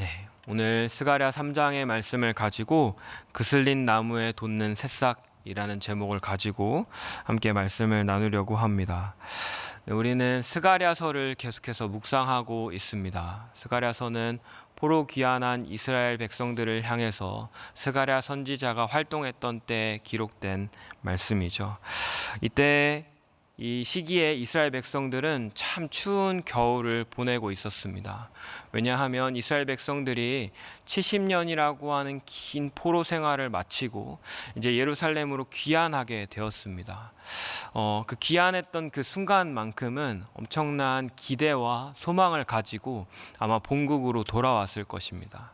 네, 오늘 스가랴 3장의 말씀을 가지고 그슬린 나무에 돋는 새싹이라는 제목을 가지고 함께 말씀을 나누려고 합니다. 네, 우리는 스가랴서를 계속해서 묵상하고 있습니다. 스가랴서는 포로 귀환한 이스라엘 백성들을 향해서 스가랴 선지자가 활동했던 때 기록된 말씀이죠. 이때 이 시기에 이스라엘 백성들은 참 추운 겨울을 보내고 있었습니다. 왜냐하면 이스라엘 백성들이 70년이라고 하는 긴 포로 생활을 마치고 이제 예루살렘으로 귀환하게 되었습니다. 어, 그 귀환했던 그 순간만큼은 엄청난 기대와 소망을 가지고 아마 본국으로 돌아왔을 것입니다.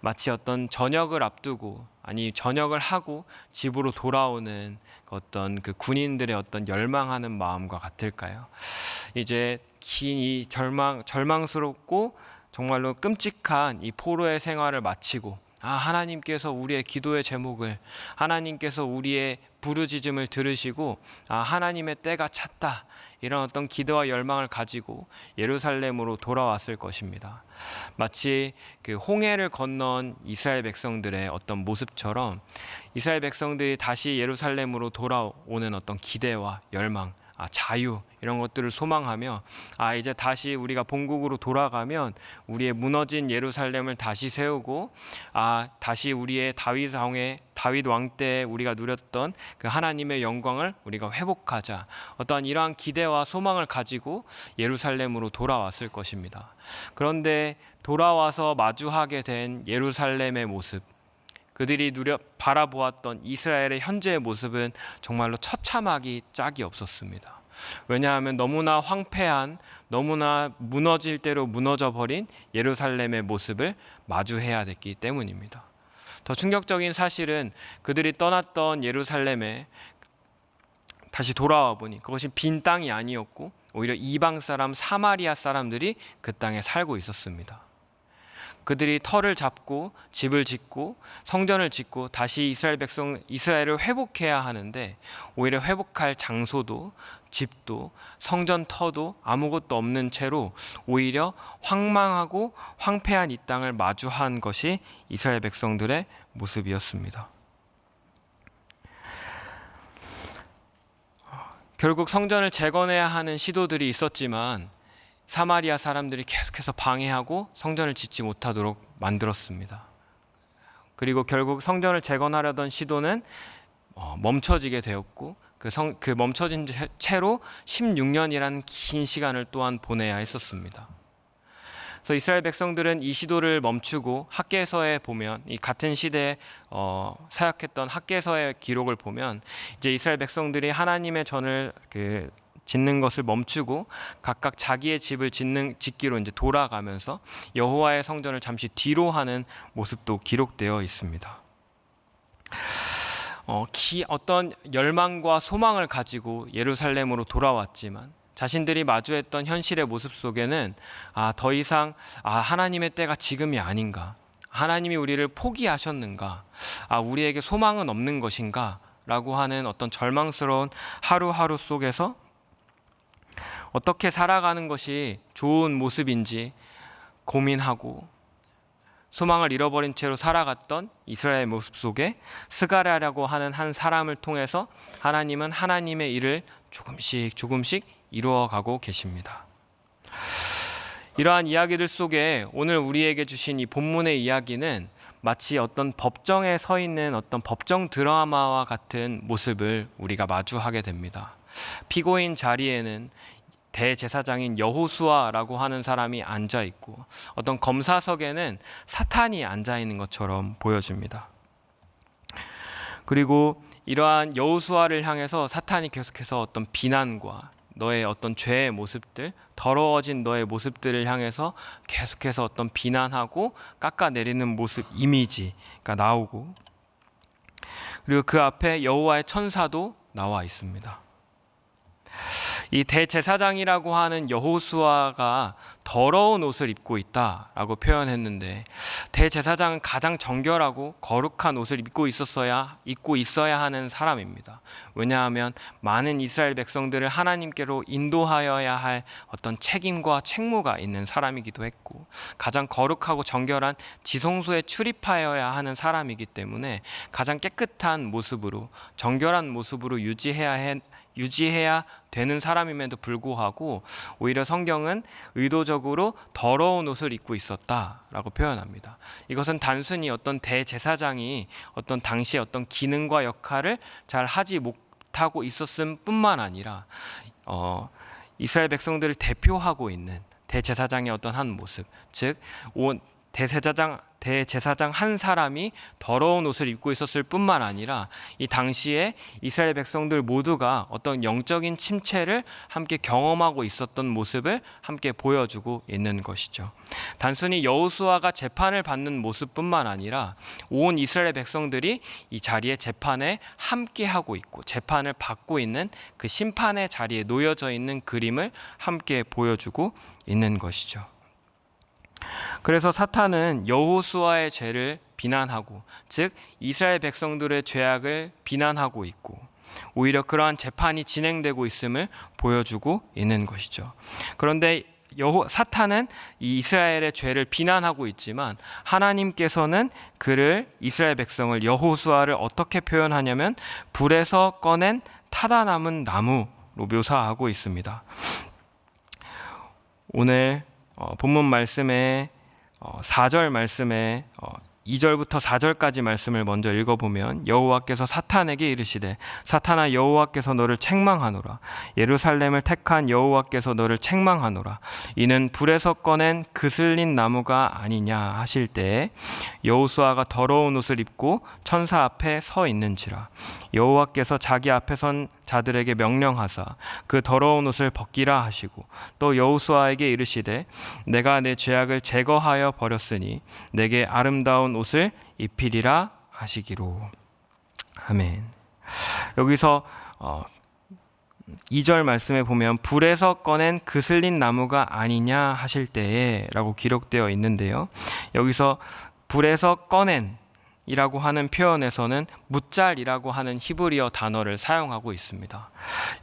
마치 어떤 저녁을 앞두고 아니 저녁을 하고 집으로 돌아오는 어떤 그 군인들의 어떤 열망하는 마음과 같을까요? 이제 긴 이 절망 절망스럽고 정말로 끔찍한 이 포로의 생활을 마치고 아 하나님께서 우리의 기도의 제목을 하나님께서 우리의 부르짖음을 들으시고 아 하나님의 때가 찼다 이런 어떤 기도와 열망을 가지고 예루살렘으로 돌아왔을 것입니다. 마치 그 홍해를 건넌 이스라엘 백성들의 어떤 모습처럼 이스라엘 백성들이 다시 예루살렘으로 돌아오는 어떤 기대와 열망 아, 자유 이런 것들을 소망하며 아 이제 다시 우리가 본국으로 돌아가면 우리의 무너진 예루살렘을 다시 세우고 아 다시 우리의 다윗 왕의 다윗 왕 때 우리가 누렸던 그 하나님의 영광을 우리가 회복하자 어떠한 이러한 기대와 소망을 가지고 예루살렘으로 돌아왔을 것입니다. 그런데 돌아와서 마주하게 된 예루살렘의 모습 그들이 누려 바라보았던 이스라엘의 현재의 모습은 정말로 처참하기 짝이 없었습니다. 왜냐하면 너무나 황폐한 너무나 무너질 대로 무너져 버린 예루살렘의 모습을 마주해야 됐기 때문입니다. 더 충격적인 사실은 그들이 떠났던 예루살렘에 다시 돌아와 보니 그것이 빈 땅이 아니었고 오히려 이방 사람 사마리아 사람들이 그 땅에 살고 있었습니다. 그들이 터를 잡고 집을 짓고 성전을 짓고 다시 이스라엘 백성 이스라엘을 회복해야 하는데 오히려 회복할 장소도 집도 성전 터도 아무것도 없는 채로 오히려 황망하고 황폐한 이 땅을 마주한 것이 이스라엘 백성들의 모습이었습니다. 결국 성전을 재건해야 하는 시도들이 있었지만 사마리아 사람들이 계속해서 방해하고 성전을 짓지 못하도록 만들었습니다. 그리고 결국 성전을 재건하려던 시도는 어, 멈춰지게 되었고 그, 성, 그 멈춰진 채로 16년이라는 긴 시간을 또한 보내야 했었습니다. 그래서 이스라엘 백성들은 이 시도를 멈추고 학계서에 보면 이 같은 시대에 어, 사역했던 학계서의 기록을 보면 이제 이스라엘 백성들이 하나님의 전을 그 짓는 것을 멈추고 각각 자기의 집을 짓는 짓기로 이제 돌아가면서 여호와의 성전을 잠시 뒤로 하는 모습도 기록되어 있습니다. 어, 기, 어떤 열망과 소망을 가지고 예루살렘으로 돌아왔지만 자신들이 마주했던 현실의 모습 속에는 아, 더 이상 아, 하나님의 때가 지금이 아닌가. 하나님이 우리를 포기하셨는가? 아, 우리에게 소망은 없는 것인가? 라고 하는 어떤 절망스러운 하루하루 속에서 어떻게 살아가는 것이 좋은 모습인지 고민하고 소망을 잃어버린 채로 살아갔던 이스라엘 모습 속에 스가랴라고 하는 한 사람을 통해서 하나님은 하나님의 일을 조금씩 조금씩 이루어가고 계십니다. 이러한 이야기들 속에 오늘 우리에게 주신 이 본문의 이야기는 마치 어떤 법정에 서 있는 어떤 법정 드라마와 같은 모습을 우리가 마주하게 됩니다. 피고인 자리에는 대제사장인 여호수아라고 하는 사람이 앉아 있고 어떤 검사석에는 사탄이 앉아 있는 것처럼 보여집니다. 그리고 이러한 여호수아를 향해서 사탄이 계속해서 어떤 비난과 너의 어떤 죄의 모습들, 더러워진 너의 모습들을 향해서 계속해서 어떤 비난하고 깎아내리는 모습 이미지가 나오고 그리고 그 앞에 여호와의 천사도 나와 있습니다. 이 대제사장이라고 하는 여호수아가 더러운 옷을 입고 있다라고 표현했는데 대제사장은 가장 정결하고 거룩한 옷을 입고 있었어야 입고 있어야 하는 사람입니다. 왜냐하면 많은 이스라엘 백성들을 하나님께로 인도하여야 할 어떤 책임과 책무가 있는 사람이기도 했고 가장 거룩하고 정결한 지성소에 출입하여야 하는 사람이기 때문에 가장 깨끗한 모습으로 정결한 모습으로 유지해야 해, 유지해야 되는 사람임에도 불구하고 오히려 성경은 의도적으로 더러운 옷을 입고 있었다라고 표현합니다. 이것은 단순히 어떤 대제사장이 어떤 당시의 어떤 기능과 역할을 잘 하지 못하고 있었음 뿐만 아니라 어, 이스라엘 백성들을 대표하고 있는 대제사장의 어떤 한 모습, 즉온 대제사장 대제사장 한 사람이 더러운 옷을 입고 있었을 뿐만 아니라 이 당시에 이스라엘 백성들 모두가 어떤 영적인 침체를 함께 경험하고 있었던 모습을 함께 보여주고 있는 것이죠. 단순히 여호수아가 재판을 받는 모습뿐만 아니라 온 이스라엘 백성들이 이 자리에 재판에 함께 하고 있고 재판을 받고 있는 그 심판의 자리에 놓여져 있는 그림을 함께 보여주고 있는 것이죠. 그래서 사탄은 여호수아의 죄를 비난하고 즉 이스라엘 백성들의 죄악을 비난하고 있고 오히려 그러한 재판이 진행되고 있음을 보여주고 있는 것이죠. 그런데 여호 사탄은 이 이스라엘의 죄를 비난하고 있지만 하나님께서는 그를 이스라엘 백성을 여호수아를 어떻게 표현하냐면 불에서 꺼낸 타다 남은 나무로 묘사하고 있습니다. 오늘 어, 본문 말씀에 어, 4절 말씀에 어, 2절부터 4절까지 말씀을 먼저 읽어보면 여호와께서 사탄에게 이르시되 사탄아 여호와께서 너를 책망하노라. 예루살렘을 택한 여호와께서 너를 책망하노라. 이는 불에서 꺼낸 그슬린 나무가 아니냐 하실 때에 여호수아가 더러운 옷을 입고 천사 앞에 서 있는지라. 여호와께서 자기 앞에 선 자들에게 명령하사 그 더러운 옷을 벗기라 하시고 또 여호수아에게 이르시되 내가 내 죄악을 제거하여 버렸으니 내게 아름다운 옷을 입히리라 하시기로 아멘. 여기서 어, 2절 말씀에 보면 불에서 꺼낸 그슬린 나무가 아니냐 하실 때에라고 기록되어 있는데요. 여기서 불에서 꺼낸 이라고 하는 표현에서는 무짤이라고 하는 히브리어 단어를 사용하고 있습니다.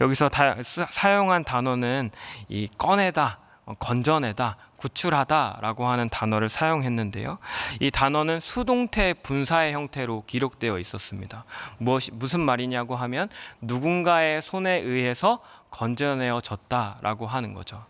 여기서 다, 사용한 단어는 이 꺼내다, 건져내다, 구출하다라고 하는 단어를 사용했는데요. 이 단어는 수동태 분사의 형태로 기록되어 있었습니다. 무엇 무슨 말이냐고 하면 누군가의 손에 의해서 건져내어졌다라고 하는 거죠.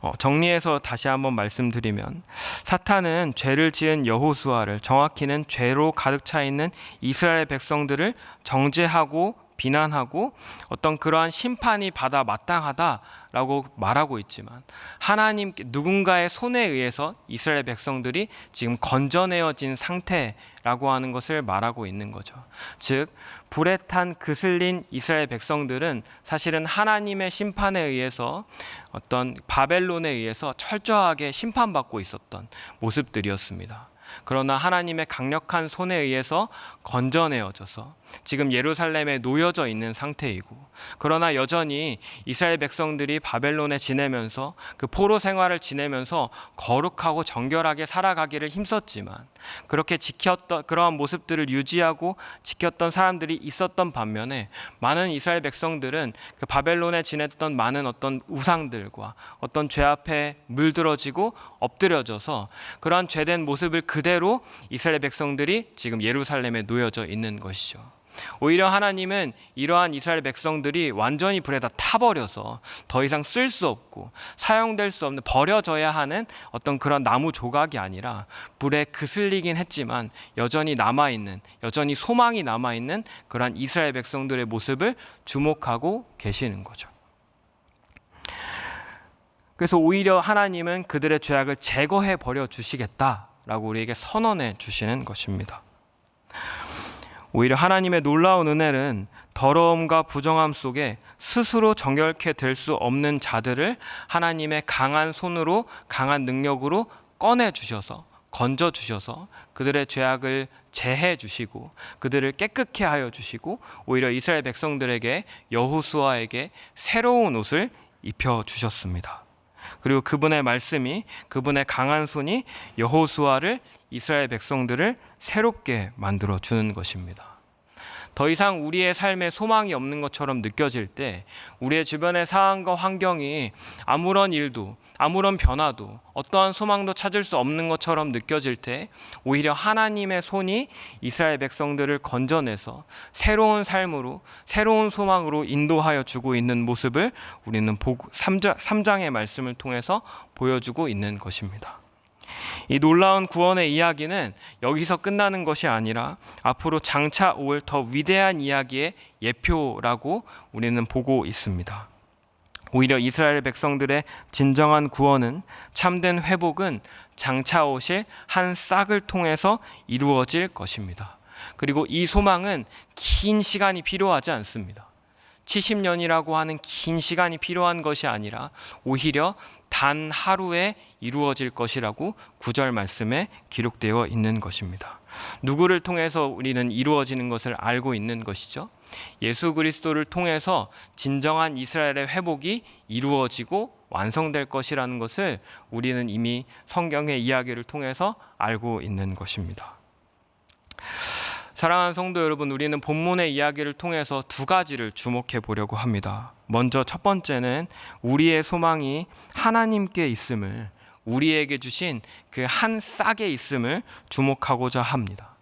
어, 정리해서 다시 한번 말씀드리면 사탄은 죄를 지은 여호수아를 정확히는 죄로 가득 차 있는 이스라엘 백성들을 정죄하고 비난하고 어떤 그러한 심판이 받아 마땅하다라고 말하고 있지만 하나님 누군가의 손에 의해서 이스라엘 백성들이 지금 건져내어진 상태라고 하는 것을 말하고 있는 거죠. 즉 불에 탄 그슬린 이스라엘 백성들은 사실은 하나님의 심판에 의해서 어떤 바벨론에 의해서 철저하게 심판받고 있었던 모습들이었습니다. 그러나 하나님의 강력한 손에 의해서 건져내어져서 지금 예루살렘에 놓여져 있는 상태이고 그러나 여전히 이스라엘 백성들이 바벨론에 지내면서 그 포로 생활을 지내면서 거룩하고 정결하게 살아가기를 힘썼지만 그렇게 지켰던 그러한 모습들을 유지하고 지켰던 사람들이 있었던 반면에 많은 이스라엘 백성들은 그 바벨론에 지냈던 많은 어떤 우상들과 어떤 죄 앞에 물들어지고 엎드려져서 그러한 죄된 모습을 그대로 이스라엘 백성들이 지금 예루살렘에 놓여져 있는 것이죠. 오히려 하나님은 이러한 이스라엘 백성들이 완전히 불에다 타버려서 더 이상 쓸 수 없고 사용될 수 없는 버려져야 하는 어떤 그런 나무 조각이 아니라 불에 그슬리긴 했지만 여전히 남아있는 여전히 소망이 남아있는 그러한 이스라엘 백성들의 모습을 주목하고 계시는 거죠. 그래서 오히려 하나님은 그들의 죄악을 제거해 버려 주시겠다라고 우리에게 선언해 주시는 것입니다. 오히려 하나님의 놀라운 은혜는 더러움과 부정함 속에 스스로 정결케 될 수 없는 자들을 하나님의 강한 손으로 강한 능력으로 꺼내 주셔서 건져 주셔서 그들의 죄악을 제해 주시고 그들을 깨끗게 하여 주시고 오히려 이스라엘 백성들에게 여호수아에게 새로운 옷을 입혀 주셨습니다. 그리고 그분의 말씀이 그분의 강한 손이 여호수아를 이스라엘 백성들을 새롭게 만들어 주는 것입니다. 더 이상 우리의 삶에 소망이 없는 것처럼 느껴질 때 우리의 주변의 상황과 환경이 아무런 일도 아무런 변화도 어떠한 소망도 찾을 수 없는 것처럼 느껴질 때 오히려 하나님의 손이 이스라엘 백성들을 건져내서 새로운 삶으로 새로운 소망으로 인도하여 주고 있는 모습을 우리는 3장의 말씀을 통해서 보여주고 있는 것입니다. 이 놀라운 구원의 이야기는 여기서 끝나는 것이 아니라 앞으로 장차 올 더 위대한 이야기의 예표라고 우리는 보고 있습니다. 오히려 이스라엘 백성들의 진정한 구원은 참된 회복은 장차 오실 한 싹을 통해서 이루어질 것입니다. 그리고 이 소망은 긴 시간이 필요하지 않습니다. 70년이라고 하는 긴 시간이 필요한 것이 아니라 오히려 단 하루에 이루어질 것이라고 구절 말씀에 기록되어 있는 것입니다. 누구를 통해서 우리는 이루어지는 것을 알고 있는 것이죠. 예수 그리스도를 통해서 진정한 이스라엘의 회복이 이루어지고 완성될 것이라는 것을 우리는 이미 성경의 이야기를 통해서 알고 있는 것입니다. 사랑하는 성도 여러분, 우리는 본문의 이야기를 통해서 두 가지를 주목해 보려고 합니다. 먼저 첫 번째는 우리의 소망이 하나님께 있음을 우리에게 주신 그 한 싹에 있음을 주목하고자 합니다.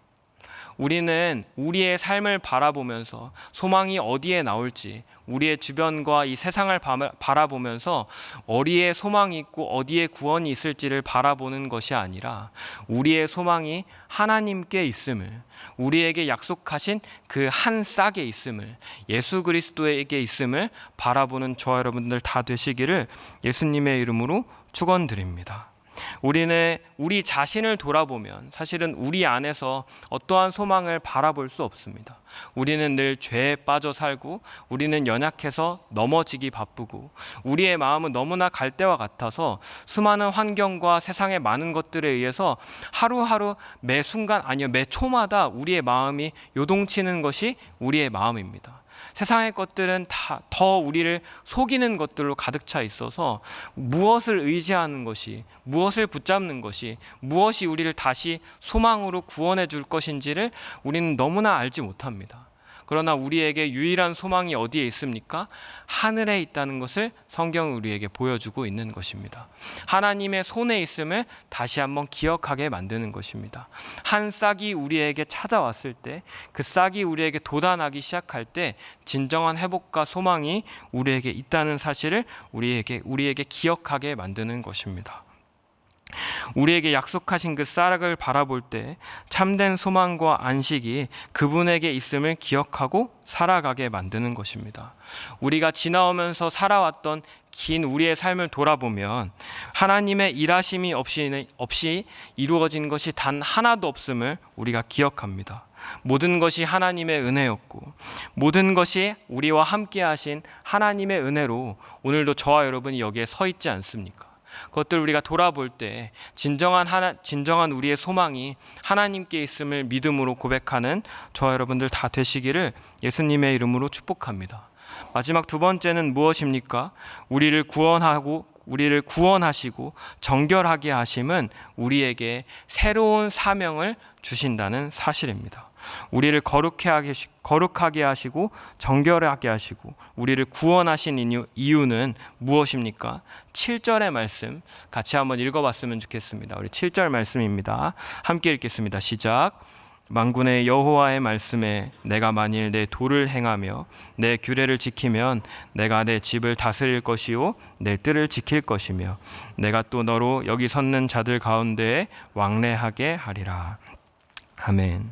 우리는 우리의 삶을 바라보면서 소망이 어디에 나올지 우리의 주변과 이 세상을 바라보면서 어디에 소망이 있고 어디에 구원이 있을지를 바라보는 것이 아니라 우리의 소망이 하나님께 있음을 우리에게 약속하신 그 한 싹에 있음을 예수 그리스도에게 있음을 바라보는 저와 여러분들 다 되시기를 예수님의 이름으로 축원드립니다. 우리는 우리 자신을 돌아보면 사실은 우리 안에서 어떠한 소망을 바라볼 수 없습니다. 우리는 늘 죄에 빠져 살고 우리는 연약해서 넘어지기 바쁘고 우리의 마음은 너무나 갈대와 같아서 수많은 환경과 세상의 많은 것들에 의해서 하루하루 매 순간 아니요 매 초마다 우리의 마음이 요동치는 것이 우리의 마음입니다. 세상의 것들은 다 더 우리를 속이는 것들로 가득 차 있어서 무엇을 의지하는 것이 무엇을 붙잡는 것이 무엇이 우리를 다시 소망으로 구원해 줄 것인지를 우리는 너무나 알지 못합니다. 그러나 우리에게 유일한 소망이 어디에 있습니까? 하늘에 있다는 것을 성경은 우리에게 보여주고 있는 것입니다. 하나님의 손에 있음을 다시 한번 기억하게 만드는 것입니다. 한 싹이 우리에게 찾아왔을 때, 그 싹이 우리에게 돋아나기 시작할 때, 진정한 회복과 소망이 우리에게 있다는 사실을 우리에게 우리에게 기억하게 만드는 것입니다. 우리에게 약속하신 그 쌀을 바라볼 때 참된 소망과 안식이 그분에게 있음을 기억하고 살아가게 만드는 것입니다. 우리가 지나오면서 살아왔던 긴 우리의 삶을 돌아보면 하나님의 일하심이 없이, 없이 이루어진 것이 단 하나도 없음을 우리가 기억합니다. 모든 것이 하나님의 은혜였고 모든 것이 우리와 함께 하신 하나님의 은혜로 오늘도 저와 여러분이 여기에 서 있지 않습니까? 그것들 우리가 돌아볼 때 진정한 하나 진정한 우리의 소망이 하나님께 있음을 믿음으로 고백하는 저와 여러분들 다 되시기를 예수님의 이름으로 축복합니다. 마지막 두 번째는 무엇입니까? 우리를 구원하고 우리를 구원하시고 정결하게 하심은 우리에게 새로운 사명을 주신다는 사실입니다. 우리를 거룩하게, 하시고 정결하게 하시고 우리를 구원하신 이유, 는 무엇입니까? 7절의 말씀 같이 한번 읽어봤으면 좋겠습니다. 우리 7절 말씀입니다. 함께 읽겠습니다. 시작. 만군의 여호와의 말씀에 내가 만일 내 도를 행하며 내 규례를 지키면 내가 내 집을 다스릴 것이요 내 뜰을 지킬 것이며 내가 또 너로 여기 섰는 자들 가운데 왕래하게 하리라. 아멘.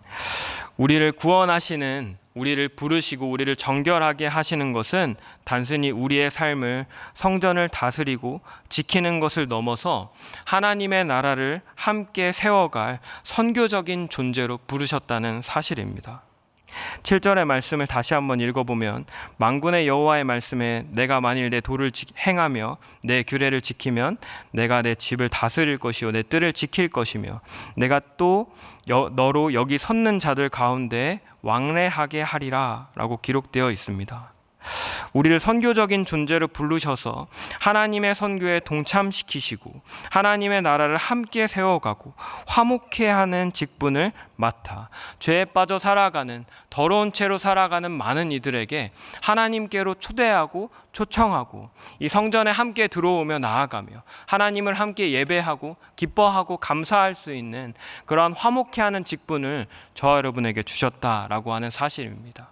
우리를 구원하시는 우리를 부르시고 우리를 정결하게 하시는 것은 단순히 우리의 삶을 성전을 다스리고 지키는 것을 넘어서 하나님의 나라를 함께 세워갈 선교적인 존재로 부르셨다는 사실입니다. 7절의 말씀을 다시 한번 읽어보면 만군의 여호와의 말씀에 내가 만일 내 도를 행하며 내 규례를 지키면 내가 내 집을 다스릴 것이요 내 뜰을 지킬 것이며 내가 또 여, 너로 여기 섰는 자들 가운데 왕래하게 하리라라고 기록되어 있습니다. 우리를 선교적인 존재로 부르셔서 하나님의 선교에 동참시키시고 하나님의 나라를 함께 세워가고 화목해 하는 직분을 맡아 죄에 빠져 살아가는 더러운 채로 살아가는 많은 이들에게 하나님께로 초대하고 초청하고 이 성전에 함께 들어오며 나아가며 하나님을 함께 예배하고 기뻐하고 감사할 수 있는 그러한 화목해 하는 직분을 저와 여러분에게 주셨다라고 하는 사실입니다.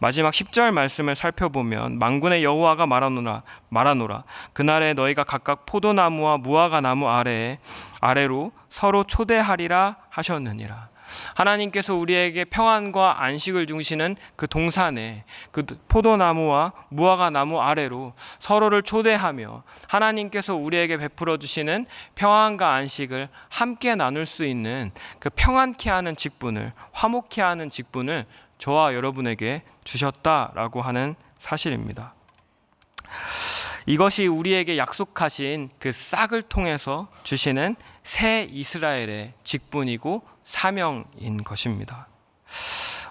마지막 10절 말씀을 살펴보면 망군의 여호와가 말하노라 말하노라. 그날에 너희가 각각 포도나무와 무화과 나무 아래에 아래로 서로 초대하리라 하셨느니라. 하나님께서 우리에게 평안과 안식을 주시는 그 동산에 그 포도나무와 무화과 나무 아래로 서로를 초대하며 하나님께서 우리에게 베풀어 주시는 평안과 안식을 함께 나눌 수 있는 그 평안케 하는 직분을 화목케 하는 직분을 저와 여러분에게 주셨다라고 하는 사실입니다. 이것이 우리에게 약속하신 그 싹을 통해서 주시는 새 이스라엘의 직분이고 사명인 것입니다.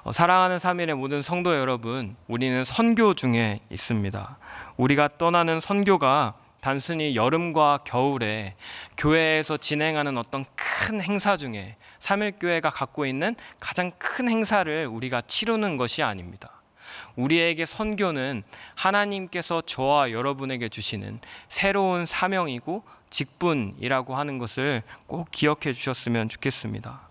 어, 사랑하는 3일의 모든 성도 여러분, 우리는 선교 중에 있습니다. 우리가 떠나는 선교가 단순히 여름과 겨울에 교회에서 진행하는 어떤 큰 행사 중에 삼일교회가 갖고 있는 가장 큰 행사를 우리가 치르는 것이 아닙니다. 우리에게 선교는 하나님께서 저와 여러분에게 주시는 새로운 사명이고 직분이라고 하는 것을 꼭 기억해 주셨으면 좋겠습니다.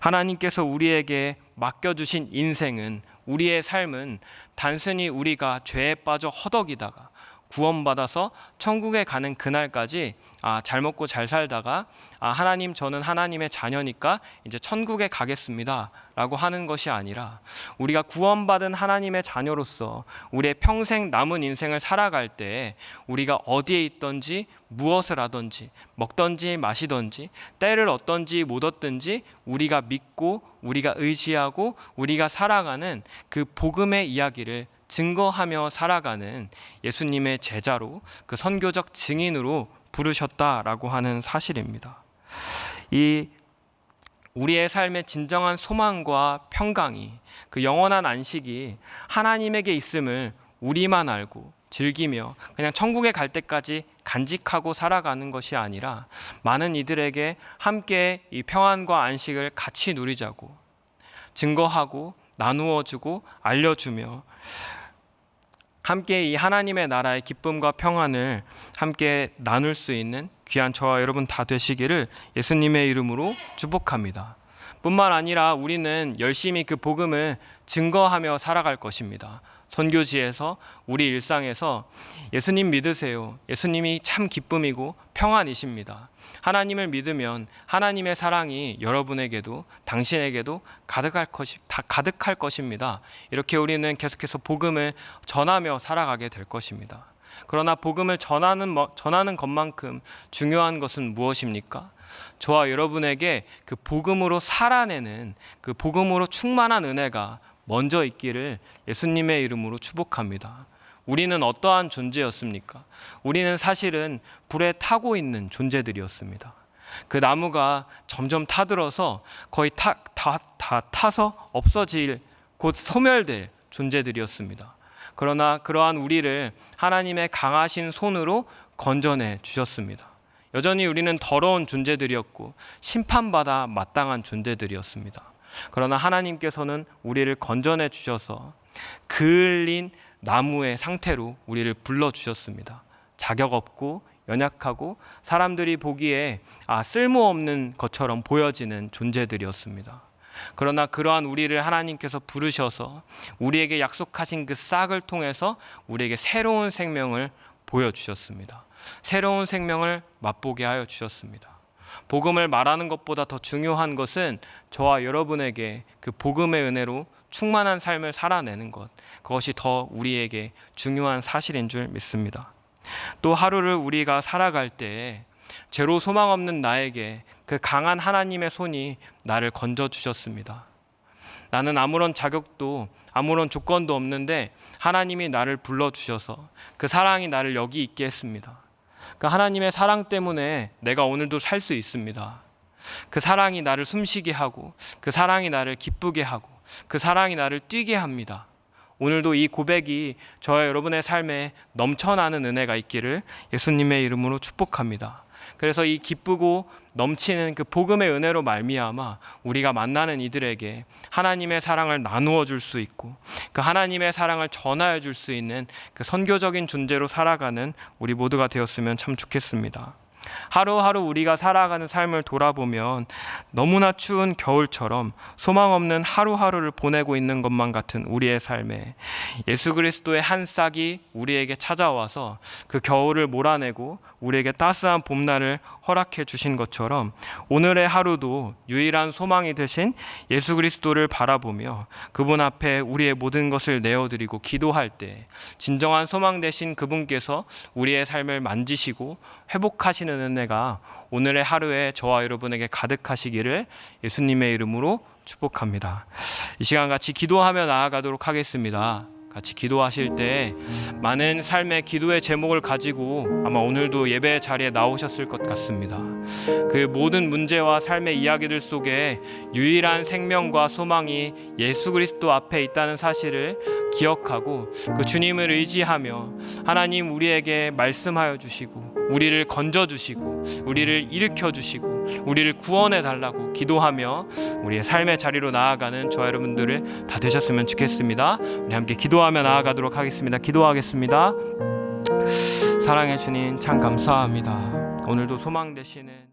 하나님께서 우리에게 맡겨주신 인생은 우리의 삶은 단순히 우리가 죄에 빠져 허덕이다가 구원받아서 천국에 가는 그날까지 아, 잘 먹고 잘 살다가 아, 하나님 저는 하나님의 자녀니까 이제 천국에 가겠습니다 라고 하는 것이 아니라 우리가 구원받은 하나님의 자녀로서 우리의 평생 남은 인생을 살아갈 때 우리가 어디에 있던지 무엇을 하든지 먹던지 마시던지 때를 얻던지 못 얻든지 우리가 믿고 우리가 의지하고 우리가 살아가는 그 복음의 이야기를 증거하며 살아가는 예수님의 제자로 그 선교적 증인으로 부르셨다라고 하는 사실입니다. 이 우리의 삶의 진정한 소망과 평강이 그 영원한 안식이 하나님에게 있음을 우리만 알고 즐기며 그냥 천국에 갈 때까지 간직하고 살아가는 것이 아니라 많은 이들에게 함께 이 평안과 안식을 같이 누리자고 증거하고 나누어 주고 알려주며 함께 이 하나님의 나라의 기쁨과 평안을 함께 나눌 수 있는 귀한 저와 여러분 다 되시기를 예수님의 이름으로 축복합니다. 뿐만 아니라 우리는 열심히 그 복음을 증거하며 살아갈 것입니다. 선교지에서 우리 일상에서 예수님 믿으세요. 예수님이 참 기쁨이고 평안이십니다. 하나님을 믿으면 하나님의 사랑이 여러분에게도 당신에게도 가득할 것이 다 가득할 것입니다. 이렇게 우리는 계속해서 복음을 전하며 살아가게 될 것입니다. 그러나 복음을 전하는 뭐, 전하는 것만큼 중요한 것은 무엇입니까? 저와 여러분에게 그 복음으로 살아내는 그 복음으로 충만한 은혜가 먼저 있기를 예수님의 이름으로 축복합니다. 우리는 어떠한 존재였습니까? 우리는 사실은 불에 타고 있는 존재들이었습니다. 그 나무가 점점 타들어서 거의 타, 다, 다 타서 없어질 곧 소멸될 존재들이었습니다. 그러나 그러한 우리를 하나님의 강하신 손으로 건져내 주셨습니다. 여전히 우리는 더러운 존재들이었고 심판받아 마땅한 존재들이었습니다. 그러나 하나님께서는 우리를 건져내 주셔서 그을린 나무의 상태로 우리를 불러 주셨습니다. 자격 없고 연약하고 사람들이 보기에 아 쓸모없는 것처럼 보여지는 존재들이었습니다. 그러나 그러한 우리를 하나님께서 부르셔서 우리에게 약속하신 그 싹을 통해서 우리에게 새로운 생명을 보여 주셨습니다. 새로운 생명을 맛보게 하여 주셨습니다. 복음을 말하는 것보다 더 중요한 것은 저와 여러분에게 그 복음의 은혜로 충만한 삶을 살아내는 것. 그것이 더 우리에게 중요한 사실인 줄 믿습니다. 또 하루를 우리가 살아갈 때 죄로 소망 없는 나에게 그 강한 하나님의 손이 나를 건져 주셨습니다. 나는 아무런 자격도 아무런 조건도 없는데 하나님이 나를 불러 주셔서 그 사랑이 나를 여기 있게 했습니다. 그 하나님의 사랑 때문에 내가 오늘도 살 수 있습니다. 그 사랑이 나를 숨쉬게 하고 그 사랑이 나를 기쁘게 하고 그 사랑이 나를 뛰게 합니다. 오늘도 이 고백이 저와 여러분의 삶에 넘쳐나는 은혜가 있기를 예수님의 이름으로 축복합니다. 그래서 이 기쁘고 넘치는 그 복음의 은혜로 말미암아 우리가 만나는 이들에게 하나님의 사랑을 나누어 줄 수 있고 그 하나님의 사랑을 전하여 줄 수 있는 그 선교적인 존재로 살아가는 우리 모두가 되었으면 참 좋겠습니다. 하루하루 우리가 살아가는 삶을 돌아보면 너무나 추운 겨울처럼 소망 없는 하루하루를 보내고 있는 것만 같은 우리의 삶에 예수 그리스도의 한 싹이 우리에게 찾아와서 그 겨울을 몰아내고 우리에게 따스한 봄날을 허락해 주신 것처럼 오늘의 하루도 유일한 소망이 되신 예수 그리스도를 바라보며 그분 앞에 우리의 모든 것을 내어드리고 기도할 때 진정한 소망 되신 그분께서 우리의 삶을 만지시고 회복하시는 은혜가 오늘의 하루에 저와 여러분에게 가득하시기를 예수님의 이름으로 축복합니다. 이 시간 같이 기도하며 나아가도록 하겠습니다. 같이 기도하실 때 많은 삶의 기도의 제목을 가지고 아마 오늘도 예배 자리에 나오셨을 것 같습니다. 그 모든 문제와 삶의 이야기들 속에 유일한 생명과 소망이 예수 그리스도 앞에 있다는 사실을 기억하고 그 주님을 의지하며 하나님 우리에게 말씀하여 주시고 우리를 건져 주시고 우리를 일으켜 주시고 우리를 구원해 달라고 기도하며 우리의 삶의 자리로 나아가는 저와 여러분들을 다 되셨으면 좋겠습니다. 우리 함께 기도하며 나아가도록 하겠습니다. 기도하겠습니다. 사랑해 주님 참 감사합니다. 오늘도 소망 되시는